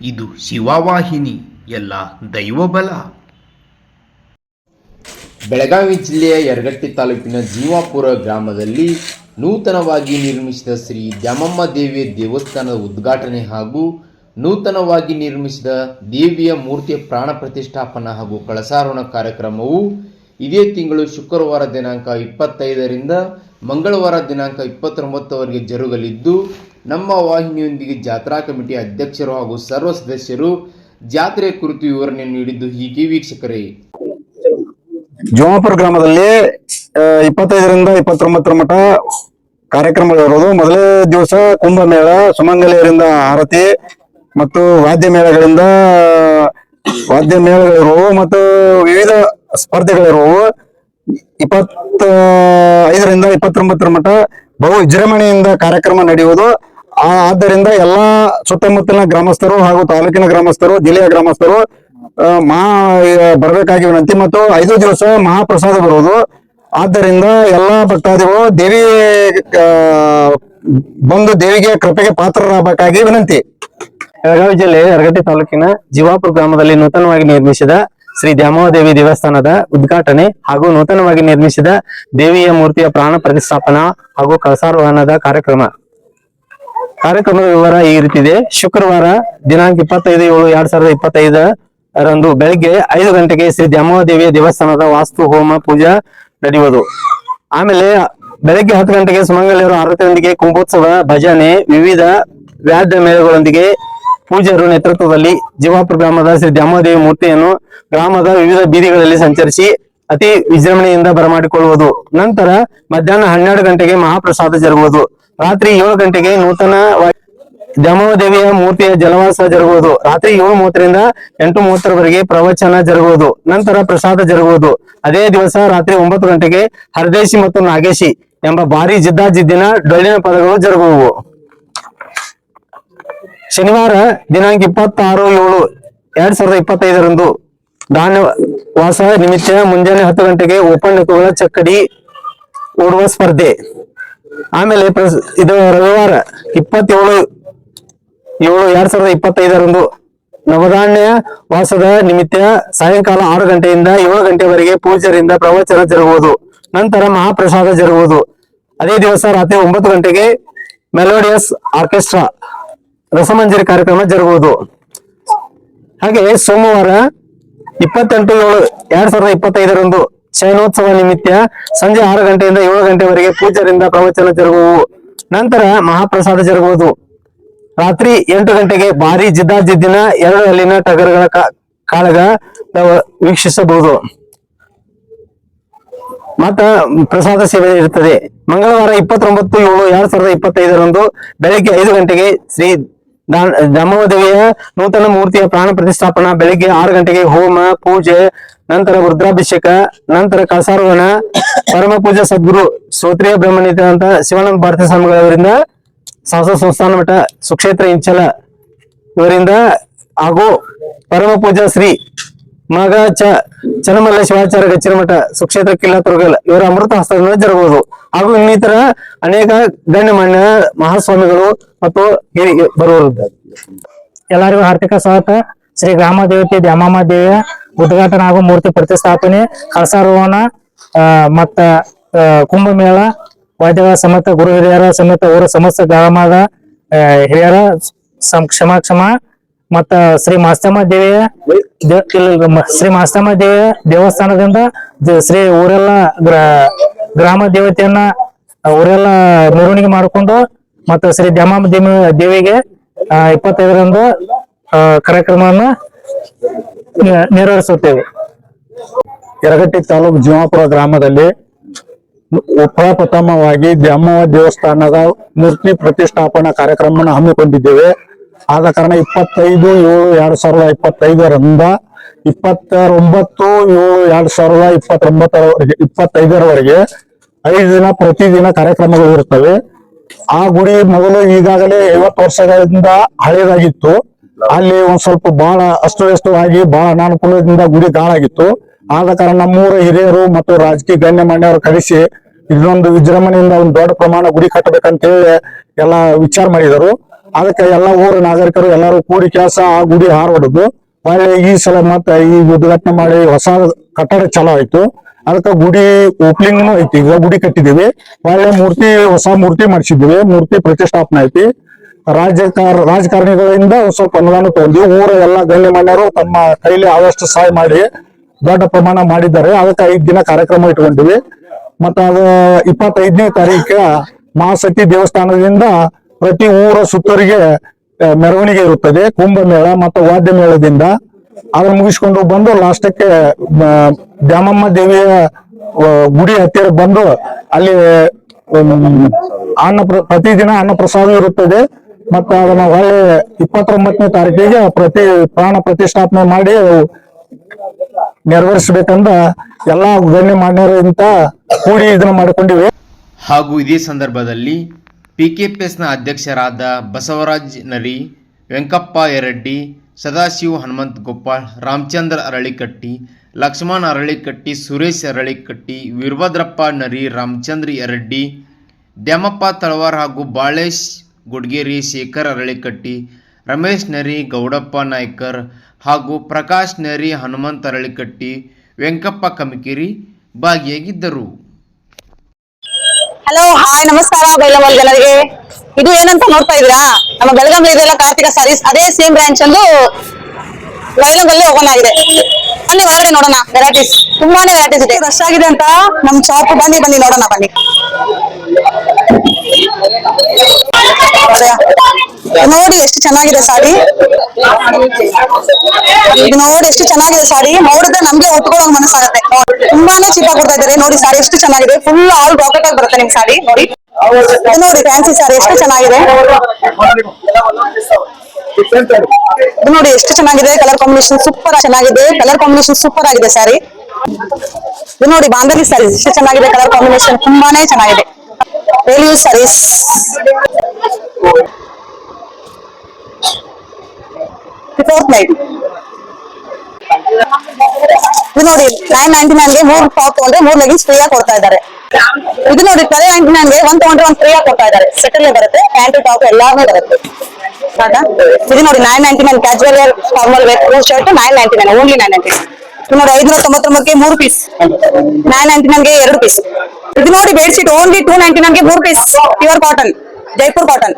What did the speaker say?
ಇದು ಶಿವವಾಹಿನಿ, ಎಲ್ಲ ದೈವಬಲ. ಬೆಳಗಾವಿ ಜಿಲ್ಲೆಯ ಯರಗಟ್ಟಿ ತಾಲೂಕಿನ ಜೀವಾಪುರ ಗ್ರಾಮದಲ್ಲಿ ನೂತನವಾಗಿ ನಿರ್ಮಿಸಿದ ಶ್ರೀ ದ್ಯಾಮಮ್ಮ ದೇವಿಯ ದೇವಸ್ಥಾನದ ಉದ್ಘಾಟನೆ ಹಾಗೂ ನೂತನವಾಗಿ ನಿರ್ಮಿಸಿದ ದೇವಿಯ ಮೂರ್ತಿಯ ಪ್ರಾಣ ಪ್ರತಿಷ್ಠಾಪನಾ ಹಾಗೂ ಕಳಸಾರೋಹಣ ಕಾರ್ಯಕ್ರಮವು ಇದೇ ತಿಂಗಳು ಶುಕ್ರವಾರ ದಿನಾಂಕ ಇಪ್ಪತ್ತೈದರಿಂದ ಮಂಗಳವಾರ ದಿನಾಂಕ ಇಪ್ಪತ್ತೊಂಬತ್ತವರೆಗೆ ಜರುಗಲಿದ್ದು ನಮ್ಮ ವಾಹಿನಿಯೊಂದಿಗೆ ಜಾತ್ರಾ ಕಮಿಟಿ ಅಧ್ಯಕ್ಷರು ಹಾಗೂ ಸರ್ವ ಸದಸ್ಯರು ಜಾತ್ರೆ ಕುರಿತು ವಿವರಣೆ ನೀಡಿದ್ದು ಹೀಗೆ ವೀಕ್ಷಕರೇ. ಜೋಮಾಪುರ ಗ್ರಾಮದಲ್ಲಿ ಇಪ್ಪತ್ತೈದರಿಂದ ಇಪ್ಪತ್ತೊಂಬತ್ತರ ಮಠ ಕಾರ್ಯಕ್ರಮಗಳಿರೋದು ಮೊದಲೇ ದಿವಸ ಕುಂಭಮೇಳ, ಸುಮಂಗಲಿಯರಿಂದ ಆರತಿ ಮತ್ತು ವಾದ್ಯ ಮೇಳಗಳಿಂದ, ವಾದ್ಯ ಮೇಳಗಳಿರುವವು ಮತ್ತು ವಿವಿಧ ಸ್ಪರ್ಧೆಗಳಿರುವವು. ಇಪ್ಪತ್ತ ಐದರಿಂದ ಇಪ್ಪತ್ತೊಂಬತ್ತರ ಮಠ ಬಹು ವಿಜೃಂಭಣೆಯಿಂದ ಕಾರ್ಯಕ್ರಮ ನಡೆಯುವುದು. ಆದ್ದರಿಂದ ಎಲ್ಲಾ ಸುತ್ತಮುತ್ತಲಿನ ಗ್ರಾಮಸ್ಥರು ಹಾಗೂ ತಾಲೂಕಿನ ಗ್ರಾಮಸ್ಥರು, ಜಿಲ್ಲೆಯ ಗ್ರಾಮಸ್ಥರು ಮಹಾ ಬರಬೇಕಾಗಿ ವಿನಂತಿ ಮತ್ತು ಐದು ದಿವಸ ಮಹಾಪ್ರಸಾದ ಬರುವುದು. ಆದ್ದರಿಂದ ಎಲ್ಲಾ ಭಕ್ತಾದಿಗಳು ದೇವಿ ಬಂದು ದೇವಿಗೆ ಕೃಪೆಗೆ ಪಾತ್ರರಾಗಬೇಕಾಗಿ ವಿನಂತಿ. ಬೆಳಗಾವಿ ಜಿಲ್ಲೆ ಯರಗಟ್ಟಿ ತಾಲೂಕಿನ ಜೀವಾಪುರ ಗ್ರಾಮದಲ್ಲಿ ನೂತನವಾಗಿ ನಿರ್ಮಿಸಿದ ಶ್ರೀ ದ್ಯಾಮೋದೇವಿ ದೇವಸ್ಥಾನದ ಉದ್ಘಾಟನೆ ಹಾಗೂ ನೂತನವಾಗಿ ನಿರ್ಮಿಸಿದ ದೇವಿಯ ಮೂರ್ತಿಯ ಪ್ರಾಣ ಪ್ರತಿಷ್ಠಾಪನಾ ಹಾಗೂ ಕಳಸಾರೋಹಣದ ಕಾರ್ಯಕ್ರಮ. ಕಾರ್ಯಕ್ರಮದ ವಿವರ ಈ ರೀತಿ ಇದೆ ಶುಕ್ರವಾರ ದಿನಾಂಕ ಇಪ್ಪತ್ತೈದು ಏಳು ಎರಡ್ ಸಾವಿರದ ಇಪ್ಪತ್ತೈದರಂದು ಬೆಳಗ್ಗೆ ಐದು ಗಂಟೆಗೆ ಶ್ರೀ ದ್ಯಾಮೋದೇವಿಯ ದೇವಸ್ಥಾನದ ವಾಸ್ತು ಹೋಮ ಪೂಜಾ ನಡೆಯುವುದು. ಆಮೇಲೆ ಬೆಳಗ್ಗೆ ಹತ್ತು ಗಂಟೆಗೆ ಸುಮಂಗಲಿಯರು ಆರತಿಯೊಂದಿಗೆ ಕುಂಭೋತ್ಸವ, ಭಜನೆ, ವಿವಿಧ ವ್ಯಾದ್ಯ ಮೇಳಗಳೊಂದಿಗೆ ಪೂಜ್ಯರು ನೇತೃತ್ವದಲ್ಲಿ ಜೀವಾಪುರ ಗ್ರಾಮದ ಶ್ರೀ ದ್ಯಾಮೋದೇವಿ ಮೂರ್ತಿಯನ್ನು ಗ್ರಾಮದ ವಿವಿಧ ಬೀದಿಗಳಲ್ಲಿ ಸಂಚರಿಸಿ ಅತಿ ವಿಜೃಂಭಣೆಯಿಂದ ಬರಮಾಡಿಕೊಳ್ಳುವುದು. ನಂತರ ಮಧ್ಯಾಹ್ನ ಹನ್ನೆರಡು ಗಂಟೆಗೆ ಮಹಾಪ್ರಸಾದ ಜರುಗುವುದು. ರಾತ್ರಿ ಏಳು ಗಂಟೆಗೆ ನೂತನ ದೇವಿಯ ಮೂರ್ತಿಯ ಜಲವಾಸ ಜರುಗುವುದು. ರಾತ್ರಿ ಏಳು ಮೂವತ್ತರಿಂದ ಎಂಟು ಮೂವತ್ತರವರೆಗೆ ಪ್ರವಚನ ಜರುಗುವುದು. ನಂತರ ಪ್ರಸಾದ ಜರುಗುವುದು. ಅದೇ ದಿವಸ ರಾತ್ರಿ ಒಂಬತ್ತು ಗಂಟೆಗೆ ಹರದೇಶಿ ಮತ್ತು ನಾಗೇಶಿ ಎಂಬ ಭಾರಿ ಜಿದ್ದಾಜಿದ್ದಿನ ಡೊಳ್ಳಿನ ಪದಗಳು ಜರುಗುವು. ಶನಿವಾರ ದಿನಾಂಕ ಇಪ್ಪತ್ತಾರು ಏಳು ಎರಡ್ ಸಾವಿರದ ಇಪ್ಪತ್ತೈದರಂದು ಧಾನ್ಯ ವಾಸ ನಿಮಿತ್ತ ಮುಂಜಾನೆ ಹತ್ತು ಗಂಟೆಗೆ ಓಪನ್ ಎತ್ತುಗಳ ಚಕ್ಕಡಿ ಓಡುವ ಸ್ಪರ್ಧೆ. ಆಮೇಲೆ ಇದು ರವಿವಾರ ಇಪ್ಪತ್ತೇಳು, ಏಳು, ಎರಡ್ ಸಾವಿರದ ಇಪ್ಪತ್ತೈದರಂದು ನವಧಾನ್ಯ ವಾಸದ ನಿಮಿತ್ತ ಸಾಯಂಕಾಲ ಆರು ಗಂಟೆಯಿಂದ ಏಳು ಗಂಟೆವರೆಗೆ ಪೂಜರಿಂದ ಪ್ರವಚನ ಜರುಗುವುದು. ನಂತರ ಮಹಾಪ್ರಸಾದ ಜರುಗುವುದು. ಅದೇ ದಿವಸ ರಾತ್ರಿ ಒಂಬತ್ತು ಗಂಟೆಗೆ ಮೆಲೋಡಿಯಸ್ ಆರ್ಕೆಸ್ಟ್ರಾ ರಸಮಂಜರಿ ಕಾರ್ಯಕ್ರಮ ಜರುಗುವುದು. ಹಾಗೆ ಸೋಮವಾರ ಇಪ್ಪತ್ತೆಂಟು ಏಳು ಎರಡ್ ಸಾವಿರದ ಇಪ್ಪತ್ತೈದರಂದು ಶಯನೋತ್ಸವ ನಿಮಿತ್ತ ಸಂಜೆ ಆರು ಗಂಟೆಯಿಂದ ಏಳು ಗಂಟೆವರೆಗೆ ಪೂಜರಿಂದ ಪ್ರವಚನ ಜರುಗುವು. ನಂತರ ಮಹಾಪ್ರಸಾದ ಜರುಗುವುದು. ರಾತ್ರಿ ಎಂಟು ಗಂಟೆಗೆ ಭಾರಿ ಜಿದ್ದಾಜಿದ್ದಿನ ಎರಡು ಹಲ್ಲಿನ ಟಗರುಗಳ ಕಾಳಗ ವೀಕ್ಷಿಸಬಹುದು. ಮತ್ತ ಪ್ರಸಾದ ಸೇವೆ ಇರುತ್ತದೆ. ಮಂಗಳವಾರ ಇಪ್ಪತ್ತೊಂಬತ್ತು ಏಳು ಎರಡ್ ಸಾವಿರದ ಇಪ್ಪತ್ತೈದರಂದು ಬೆಳಗ್ಗೆ ಐದು ಗಂಟೆಗೆ ಶ್ರೀ ದಾ- ನೂತನ ಮೂರ್ತಿಯ ಪ್ರಾಣ ಪ್ರತಿಷ್ಠಾಪನಾ, ಬೆಳಿಗ್ಗೆ ಆರು ಗಂಟೆಗೆ ಹೋಮ, ಪೂಜೆ, ನಂತರ ರುದ್ರಾಭಿಷೇಕ ನಂತರ ಕಳಸಾರೋಹಣ ಪರಮ ಪೂಜಾ ಸದ್ಗುರು, ಶ್ರೋತ್ರಿಯ ಬ್ರಹ್ಮನಿತ ಅಂತ ಶಿವಾನಂದ ಭಾರತಿ ಸ್ವಾಮಿಗಳವರಿಂದ ಸಹಸ ಸಂಸ್ಥಾನ ಮಠ ಸುಕ್ಷೇತ್ರ ಇಂಚಲ ಇವರಿಂದ ಹಾಗೂ ಪರಮ ಪೂಜಾ ಶ್ರೀ ಮಗ ಚ ಚನ್ನಮಲ್ಲ ಶಿವಾಚಾರ್ಯ ಗಚ್ಚಿನ ಮಠ ಸುಕ್ಷೇತ್ರ ಕಿಲ್ಲಾ ತುರ್ಗಲ್ ಇವರ ಅಮೃತ ಹಸ್ತದಿಂದ ಜರುಗುವುದು. ಹಾಗೂ ಇನ್ನಿತರ ಅನೇಕ ಗಣ್ಯಮಾನ್ಯ ಮಹಾಸ್ವಾಮಿಗಳು ಮತ್ತು ಹೇಗೆ ಬರುವರಿದ್ದಾರೆ ಎಲ್ಲರಿಗೂ ಹಾರ್ದಿಕ ಸ್ವಾಗತ. ಶ್ರೀ ಗ್ರಾಮ ದೇವತೆ ದ್ಯಾಮಮ್ಮ ದೇವಿಯ ಉದ್ಘಾಟನೆ ಹಾಗೂ ಮೂರ್ತಿ ಪ್ರತಿಷ್ಠಾಪನೆ, ಕಳಸಾರೋಹಣ ಮತ್ತ ಕುಂಭಮೇಳ ವಾದ್ಯಗಳ ಸಮೇತ ಗುರು ಹಿರಿಯರ ಸಮೇತ ಊರ ಸಮಸ್ತ ಗ್ರಾಮದ ಹಿರಿಯರ ಕ್ಷಮಾ ಕ್ಷಮ ಮತ್ತ ಶ್ರೀ ಮಾಸ್ತಮ್ಮ ದೇವಿಯ ಶ್ರೀ ಮಾಸ್ತಮ್ಮ ದೇವಿಯ ದೇವಸ್ಥಾನದಿಂದ ಶ್ರೀ ಊರೆಲ್ಲ ಗ್ರಾಮ ದೇವತೆಯನ್ನ ಅವರೆಲ್ಲ ಮೆರವಣಿಗೆ ಮಾಡಿಕೊಂಡು ಮತ್ತು ಶ್ರೀ ದ್ಯಾಮ ದೇವಿ ದೇವಿಗೆ ಇಪ್ಪತ್ತೈದರಂದು ಕಾರ್ಯಕ್ರಮವನ್ನು ನೆರವೇರಿಸುತ್ತೇವೆ. ಯರಗಟ್ಟಿ ತಾಲೂಕು ಜೀವಾಪುರ ಗ್ರಾಮದಲ್ಲಿ ಪ್ರಪ್ರಥಮವಾಗಿ ದ್ಯಾಮವ್ವ ದೇವಸ್ಥಾನದ ಮೂರ್ತಿ ಪ್ರತಿಷ್ಠಾಪನಾ ಕಾರ್ಯಕ್ರಮವನ್ನು ಹಮ್ಮಿಕೊಂಡಿದ್ದೇವೆ. ಆದ ಕಾರಣ ಇಪ್ಪತ್ತೈದು ಏಳು ಎರಡ್ ಸಾವಿರದ ಇಪ್ಪತ್ತೈದರಿಂದ ಇಪ್ಪತ್ತೊಂಬತ್ತು ಏಳು ಎರಡ್ ಸಾವಿರದ ಇಪ್ಪತ್ತೊಂಬತ್ತರವರೆಗೆ, ಇಪ್ಪತ್ತೈದರವರೆಗೆ ಐದು ದಿನ ಪ್ರತಿದಿನ ಕಾರ್ಯಕ್ರಮಗಳು ಇರ್ತವೆ. ಆ ಗುಡಿ ಮೊದಲು ಈಗಾಗಲೇ ಐವತ್ತು ವರ್ಷಗಳಿಂದ ಹಳೆಯದಾಗಿತ್ತು ಅಲ್ಲಿ ಒಂದ್ ಸ್ವಲ್ಪ ಬಹಳ ಅಸ್ತವ್ಯಸ್ತವಾಗಿ ಬಹಳ ಅನಾನುಕೂಲದಿಂದ ಗುಡಿ ಗಾಳಾಗಿತ್ತು. ಆದ ಕಾರಣ ನಮ್ಮೂರ ಹಿರಿಯರು ಮತ್ತು ರಾಜಕೀಯ ಗಣ್ಯಮಾನ್ಯವರು ಕರೆಸಿ ಇದೊಂದು ವಿಜೃಂಭಣೆಯಿಂದ ಒಂದು ದೊಡ್ಡ ಪ್ರಮಾಣ ಗುಡಿ ಕಟ್ಟಬೇಕಂತೇಳಿ ಎಲ್ಲ ವಿಚಾರ ಮಾಡಿದರು. ಅದಕ್ಕೆ ಎಲ್ಲ ಊರ ನಾಗರಿಕರು ಎಲ್ಲರೂ ಕೂಡಿ ಕೆಲಸ ಆ ಗುಡಿ ಹಾರ ಹೊಡೆದು ಈ ಸಲ ಮತ್ತೆ ಈ ಉದ್ಘಾಟನೆ ಮಾಡಿ ಹೊಸ ಕಟ್ಟಡ ಚಲೋ ಆಯ್ತು. ಅದಕ್ಕೆ ಗುಡಿ ಓಪನಿಂಗ್ ಐತಿ. ಈಗ ಗುಡಿ ಕಟ್ಟಿದೀವಿ ಒಳ್ಳೆ ಮೂರ್ತಿ, ಹೊಸ ಮೂರ್ತಿ ಮಾಡಿಸಿದ್ದೀವಿ. ಮೂರ್ತಿ ಪ್ರತಿಷ್ಠಾಪನೆ ಐತಿ. ರಾಜಕಾರ ರಾಜಕಾರಣಿಗಳಿಂದ ಸ್ವಲ್ಪ ಅನುದಾನ ತಗೊಂಡ್ವಿ. ಊರ ಎಲ್ಲ ಗಣ್ಯಮಾನ್ಯರು ತಮ್ಮ ಕೈಲಿ ಆದಷ್ಟು ಸಹಾಯ ಮಾಡಿ ದೊಡ್ಡ ಪ್ರಮಾಣ ಮಾಡಿದ್ದಾರೆ. ಅದಕ್ಕೆ ಐದ್ ದಿನ ಕಾರ್ಯಕ್ರಮ ಇಟ್ಕೊಂಡಿವಿ. ಮತ್ತ ಅದು ಇಪ್ಪತ್ತೈದನೇ ತಾರೀಕ ಮಹಾಸತಿ ದೇವಸ್ಥಾನದಿಂದ ಪ್ರತಿ ಊರ ಸುತ್ತರಿಗೆ ಮೆರವಣಿಗೆ ಇರುತ್ತದೆ. ಕುಂಭಮೇಳ ಮತ್ತು ವಾದ್ಯ ಮೇಳದಿಂದ ಅದನ್ನ ಮುಗಿಸ್ಕೊಂಡು ಬಂದು ಲಾಸ್ಟಕ್ಕೆ ದ್ಯಾಮಮ್ಮ ದೇವಿಯ ಗುಡಿ ಹತ್ತಿರ ಬಂದು ಅಲ್ಲಿ ಅನ್ನ ಪ್ರತಿ ಪ್ರತಿದಿನ ಅನ್ನ ಪ್ರಸಾದ ಇರುತ್ತದೆ. ಮತ್ತು ಅದನ್ನ ಹೊಳೆ ಇಪ್ಪತ್ತೊಂಬತ್ತನೇ ತಾರೀಕಿಗೆ ಪ್ರತಿ, ಪ್ರಾಣ ಪ್ರತಿಷ್ಠಾಪನೆ ಮಾಡಿ ನೆರವೇರಿಸಬೇಕಂದ ಎಲ್ಲಾ ಗಣ್ಯ ಮಾನ್ಯರಿಂದ ಕೂಡಿ ಇದನ್ನ ಮಾಡಿಕೊಂಡಿವೆ. ಹಾಗೂ ಇದೇ ಸಂದರ್ಭದಲ್ಲಿ ಪಿಕೆಪಿಎಸ್ನ ಅಧ್ಯಕ್ಷರಾದ ಬಸವರಾಜ್ ನರಿ, ವೆಂಕಪ್ಪ ಎರಡ್ಡಿ ಸದಾಶಿವ, ಹನುಮಂತ್ ಗೋಪಾಳ್ ರಾಮಚಂದ್ರ ಅರಳಿಕಟ್ಟಿ, ಲಕ್ಷ್ಮಣ್ ಅರಳಿಕಟ್ಟಿ, ಸುರೇಶ್ ಅರಳಿಕಟ್ಟಿ, ವೀರಭದ್ರಪ್ಪ ನರಿ, ರಾಮಚಂದ್ರ ಎರಡ್ಡಿ, ದ್ಯಾಮಪ್ಪ ತಳವಾರ್ ಹಾಗೂ ಬಾಳೇಶ್ ಗುಡ್ಗೇರಿ, ಶೇಖರ್ ಅರಳಿಕಟ್ಟಿ, ರಮೇಶ್ ನರಿ, ಗೌಡಪ್ಪ ನಾಯ್ಕರ್ ಹಾಗೂ ಪ್ರಕಾಶ್ ನರಿ, ಹನುಮಂತ್ ಅರಳಿಕಟ್ಟಿ, ವೆಂಕಪ್ಪ ಕಮಕಿರಿ ಭಾಗಿಯಾಗಿದ್ದರು. ಹಲೋ ಹಾಯ್ ನಮಸ್ಕಾರ ಜನರಿಗೆ. ಇದು ಏನಂತ ನೋಡ್ತಾ ಇದೀರಾ ನಮ್ಮ ಬೆಳಗಾವಿ ಇದೆಲ್ಲ ಕಾರ್ತಿಕ ಸಾರೀಸ್ ಅದೇ ಸೇಮ್ ಬ್ರಾಂಚ್ ಅಲ್ಲೂ ಬೈಲಂಗಲ್ಲಿ ಓಪನ್ ಆಗಿದೆ. ಬನ್ನಿ ಒಳಗಡೆ ನೋಡೋಣ. ವೆರೈಟೀಸ್ ತುಂಬಾನೇ ವೆರೈಟೀಸ್ ಇದೆ. ರಶ್ ಆಗಿದೆ ಅಂತ ನಮ್ ಶಾಪ್ ಬನ್ನಿ ಬನ್ನಿ, ನೋಡೋಣ, ಬನ್ನಿ. ನೋಡಿ ಎಷ್ಟು ಚೆನ್ನಾಗಿದೆ ಸಾರಿ. ನೋಡಿ ಎಷ್ಟು ಚೆನ್ನಾಗಿದೆ ಸಾರಿ. ನೋಡಿದ್ರೆ ನಮ್ಗೆ ಉಟ್ಕೊಳ್ಳೋಂಗ್ ಮನಸ್ಸಾಗತ್ತೆ. ತುಂಬಾನೇ ಚೀಪಾಗಿ ಕೊಡ್ತಾ ಇದ್ದಾರೆ. ನೋಡಿ ಸಾರಿ, ಎಷ್ಟು ಚೆನ್ನಾಗಿದೆ. ಫುಲ್ ಆಲ್ ರಾಕೆಟ್ ಆಗಿ ಬರುತ್ತೆ ನಿಮ್ ಸಾರಿ. ನೋಡಿ. ನೋಡಿ ಫ್ಯಾನ್ಸಿ ಸಾರಿ ಎಷ್ಟು ಚೆನ್ನಾಗಿದೆ? ನೋಡಿ, ಎಷ್ಟು ಚೆನ್ನಾಗಿದೆ? ಕಲರ್ ಕಾಂಬಿನೇಷನ್ ಸೂಪರ್ ಚೆನ್ನಾಗಿದೆ. ಕಲರ್ ಕಾಂಬಿನೇಷನ್ ಸೂಪರ್ ಆಗಿದೆ ಸಾರಿ ಇದು ನೋಡಿ ಬಾಂಧವಿ ಸಾರಿ ಎಷ್ಟು ಚೆನ್ನಾಗಿದೆ ಕಲರ್ ಕಾಂಬಿನೇಷನ್ ತುಂಬಾನೇ ಚೆನ್ನಾಗಿದೆ. ಡೈಲಿ ಯೂಸ್ ಫೋರ್ತ್ ನೈಟ್ ನೋಡಿ ನೈನ್ ನೈನ್ಟಿ ನೈನ್ಗೆ ಮೂರ್ ಟಾಪ್ ತಗೊಂಡ್ರೆ ಮೂರ್ ಲೆಗಿನ್ಸ್ ಫ್ರೀ ಆಗಿ ಕೊಡ್ತಾ ಇದ್ದಾರೆ. ಇದು ನೋಡಿ ಟ್ವೆಲ್ ಆಂಟಿ ನೈನ್ಗೆ ಒಂದ್ ತಗೊಂಡ್ರೆ ಒಂದ್ ಫ್ರೀ ಆಗಿ ಕೊಡ್ತಾ ಇದ್ದಾರೆ ಸೆಟಲ್ ಬರುತ್ತೆ ಪ್ಯಾಂಟ್ ಟಾಪ್ ಎಲ್ಲಾನು ಬರುತ್ತೆ. ಇದು ನೋಡಿ nine ninety nine casual formal wear shirt nine ninety nine only nine ninety ಇದು ನೋಡಿ ಐದ್ನೂರ ತೊಂಬತ್ತೊಂಬತ್ತಕ್ಕೆ ಮೂರು ಪೀಸ್ ನೈನ್ ನೈನ್ಟಿ ನನ್ಗೆ ಎರಡು ಪೀಸ್ ಇದು ನೋಡಿ ಬೆಡ್ಶೀಟ್ ಓನ್ಲಿ ಟೂ ನೈನ್ಟಿ ನನ್ಗೆ ಮೂರು piece pure cotton Jaipur cotton